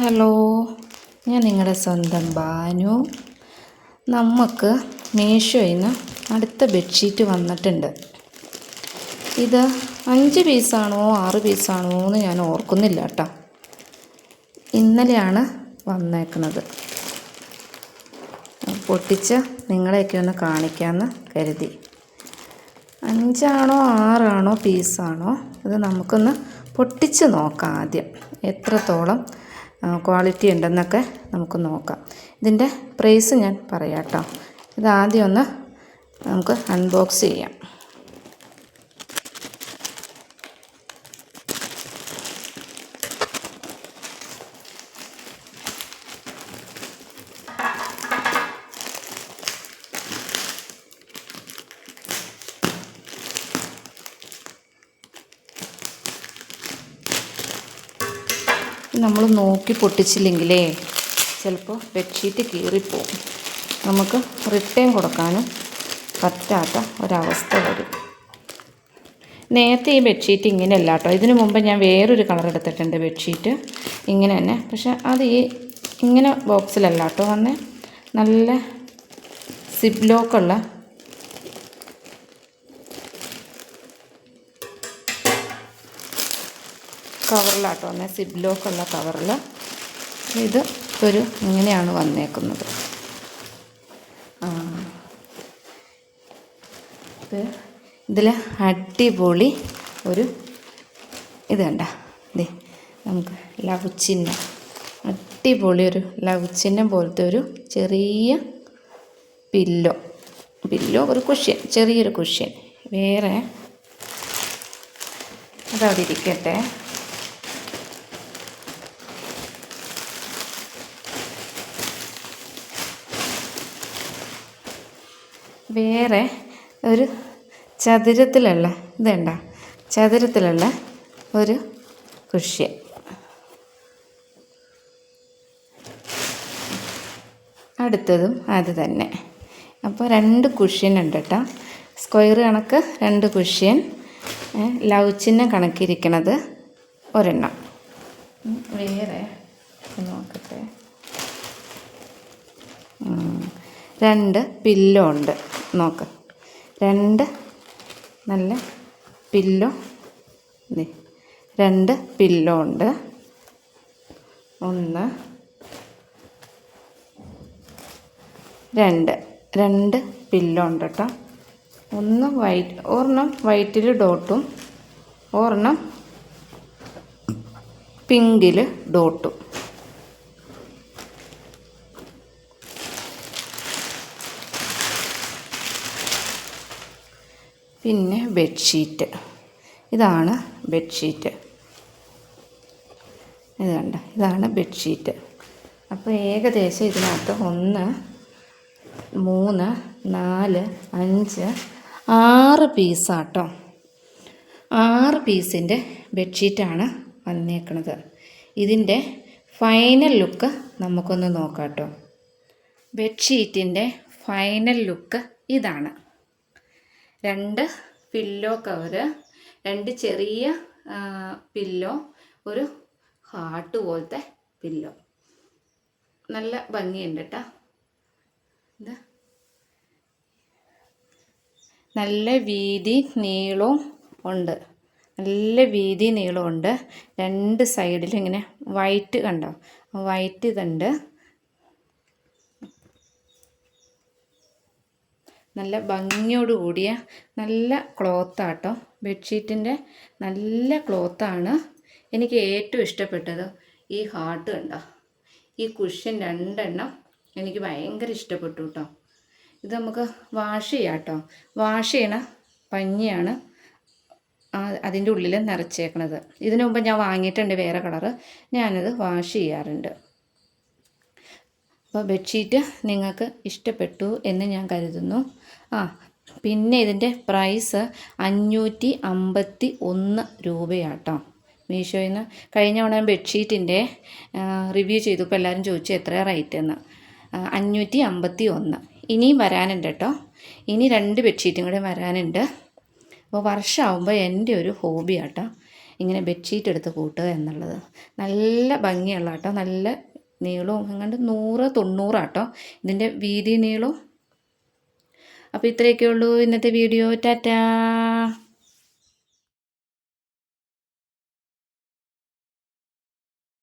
Hello ഞാൻ നിങ്ങളുടെ സ്വന്തം ബാനു. നമുക്ക് മീഷോയിൽ നിന്ന് അടുത്ത ബെഡ്ഷീറ്റ് വന്നിട്ടുണ്ട്. ഇത് അഞ്ച് പീസാണോ ആറ് പീസാണോ എന്ന് ഞാൻ ഓർക്കുന്നില്ല കേട്ടോ. ഇന്നലെയാണ് വന്നേക്കുന്നത്. പൊട്ടിച്ച് നിങ്ങളെയൊക്കെ ഒന്ന് കാണിക്കാമെന്ന് കരുതി. അഞ്ചാണോ ആറാണോ പീസാണോ ഇത് നമുക്കൊന്ന് പൊട്ടിച്ച് നോക്കാം ആദ്യം. എത്രത്തോളം ക്വാളിറ്റി ഉണ്ടെന്നൊക്കെ നമുക്ക് നോക്കാം. ഇതിന്റെ പ്രൈസ് ഞാൻ പറയാം കേട്ടോ ഇത് ആദ്യം ഒന്ന് നമുക്ക് അൺബോക്സ് ചെയ്യാം. നമ്മൾ നോക്കി പൊട്ടിച്ചില്ലെങ്കിലേ ചിലപ്പോൾ ബെഡ്ഷീറ്റ് കീറിപ്പോവും. നമുക്ക് റിട്ടേൺ കൊടുക്കാനും പറ്റാത്ത ഒരവസ്ഥ വരും. നേരത്തെ ഈ ബെഡ്ഷീറ്റ് ഇങ്ങനെയല്ല കേട്ടോ. ഇതിനു മുമ്പ് ഞാൻ വേറൊരു കളർ എടുത്തിട്ടുണ്ട് ബെഡ്ഷീറ്റ്. ഇങ്ങനെ തന്നെ. പക്ഷെ അത് ഈ ഇങ്ങനെ ബോക്സിലല്ല കേട്ടോ വന്നേ. നല്ല സിബ് ലോക്കുള്ള കവറിലാട്ടോ വന്നേ സിബ് ലോക്കുള്ള കവറിൽ ഇത് ഒരു ഇങ്ങനെയാണ് വന്നേക്കുന്നത്. ഇത് ഇതിൽ അടിപൊളി ഒരു ഇത് കണ്ട. ദേ നമുക്ക് ലവ് ചിഹ്നം. അടിപൊളി ഒരു ലവ് ചിഹ്നം പോലത്തെ ഒരു ചെറിയ പില്ലോ. പില്ലോ ഒരു കുഷ്യൻ ചെറിയൊരു കുഷ്യൻ. വേറെ അതവിടെ ഇരിക്കട്ടെ. വേറെ ഒരു ചതുരത്തിലുള്ള ഇതേണ്ട? ചതുരത്തിലുള്ള ഒരു കുഷ്യൻ അടുത്തതും അത് തന്നെ. അപ്പോൾ രണ്ട് കുഷ്യൻ ഉണ്ട് കേട്ടോ. സ്ക്വയർ കണക്ക് രണ്ട് കുഷ്യൻ. ലവ് ചിഹ്നം കണക്കിരിക്കണത് ഒരെണ്ണം. വേറെ നോക്കട്ടെ. രണ്ട് പില്ലോ ഉണ്ട്. നോക്ക്. രണ്ട് നല്ല പില്ലോ രണ്ട് പില്ലോ ഉണ്ട്. ഒന്ന് രണ്ട്. രണ്ട് പില്ലോ ഉണ്ട് കേട്ടോ ഒന്ന് വൈറ്റ് ഒരെണ്ണം വൈറ്റിൽ ഡോട്ടും ഒരെണ്ണം പിങ്കിൽ ഡോട്ടും പിന്നെ ബെഡ്ഷീറ്റ് ഇതാണ് ബെഡ്ഷീറ്റ് ഇത് ഇതാണ് ബെഡ്ഷീറ്റ് അപ്പോൾ ഏകദേശം ഇതിനകത്ത് ഒന്ന് മൂന്ന് നാല് അഞ്ച് ആറ് പീസാട്ടോ ആറ് പീസിന്റെ ബെഡ്ഷീറ്റാണ് വന്നേക്കണത്. ഇതിന്റെ ഫൈനൽ ലുക്ക് നമുക്കൊന്ന് നോക്കാം കേട്ടോ ബെഡ്ഷീറ്റിന്റെ ഫൈനൽ ലുക്ക് ഇതാണ്. രണ്ട് പില്ലോ കവർ രണ്ട് ചെറിയ പില്ലോ ഒരു ഹാർട്ട് പോലത്തെ പില്ലോ നല്ല ഭംഗിയുണ്ട് കേട്ടോ ഇത് നല്ല വീതി നീളവും ഉണ്ട്. നല്ല വീതി നീളമുണ്ട് രണ്ട് സൈഡിലും ഇങ്ങനെ വൈറ്റ് കണ്ടോ? വൈറ്റ് ഇതുണ്ട്. നല്ല ഭംഗിയോട് കൂടിയ നല്ല ക്ലോത്താട്ടോ ബെഡ്ഷീറ്റിന്റെ നല്ല ക്ലോത്താണ് എനിക്ക് ഏറ്റവും ഇഷ്ടപ്പെട്ടത്. ഈ ഹാർട്ട് കണ്ടോ? ഈ കുഷ്യൻ രണ്ടെണ്ണം എനിക്ക് ഭയങ്കര ഇഷ്ടപ്പെട്ടു കേട്ടോ ഇത് നമുക്ക് വാഷ് ചെയ്യാം കേട്ടോ വാഷ് ചെയ്യണ പഞ്ഞിയാണ് അതിന്റെ ഉള്ളിൽ നിറച്ചേക്കണത്. ഇതിനു മുമ്പ് ഞാൻ വാങ്ങിയിട്ടുണ്ട് വേറെ കളറ് ഞാനത് വാഷ് ചെയ്യാറുണ്ട്. അപ്പോൾ ബെഡ്ഷീറ്റ് നിങ്ങൾക്ക് ഇഷ്ടപ്പെട്ടു എന്ന് ഞാൻ കരുതുന്നു. ആ പിന്നെ ഇതിന്റെ പ്രൈസ് അഞ്ഞൂറ്റി അമ്പത്തി ഒന്ന് രൂപയാട്ടോ. മീഷോയിൽ നിന്ന് കഴിഞ്ഞ തവണ ബെഡ്ഷീറ്റിന്റെ റിവ്യൂ ചെയ്തപ്പോൾ എല്ലാവരും ചോദിച്ചു എത്ര റേറ്റ് എന്ന്. അഞ്ഞൂറ്റി അമ്പത്തി ഒന്ന് ഇനിയും വരാനുണ്ട് കേട്ടോ. ഇനി രണ്ട് ബെഡ്ഷീറ്റും കൂടെ വരാനുണ്ട്. അപ്പോൾ വർഷമാകുമ്പോൾ എന്റെ ഒരു ഹോബിയാട്ടോ ഇങ്ങനെ ബെഡ്ഷീറ്റ് എടുത്ത് കൂട്ടുക എന്നുള്ളത്. നല്ല ഭംഗിയുള്ള കേട്ടോ. നല്ല നീളവും എങ്ങാണ്ട് നൂറ് തൊണ്ണൂറാട്ടോ ഇതിന്റെ വീതി നീളവും. അപ്പോൾ ഇത്രയൊക്കെ ഉള്ളൂ ഇന്നത്തെ വീഡിയോ. ടാറ്റാ.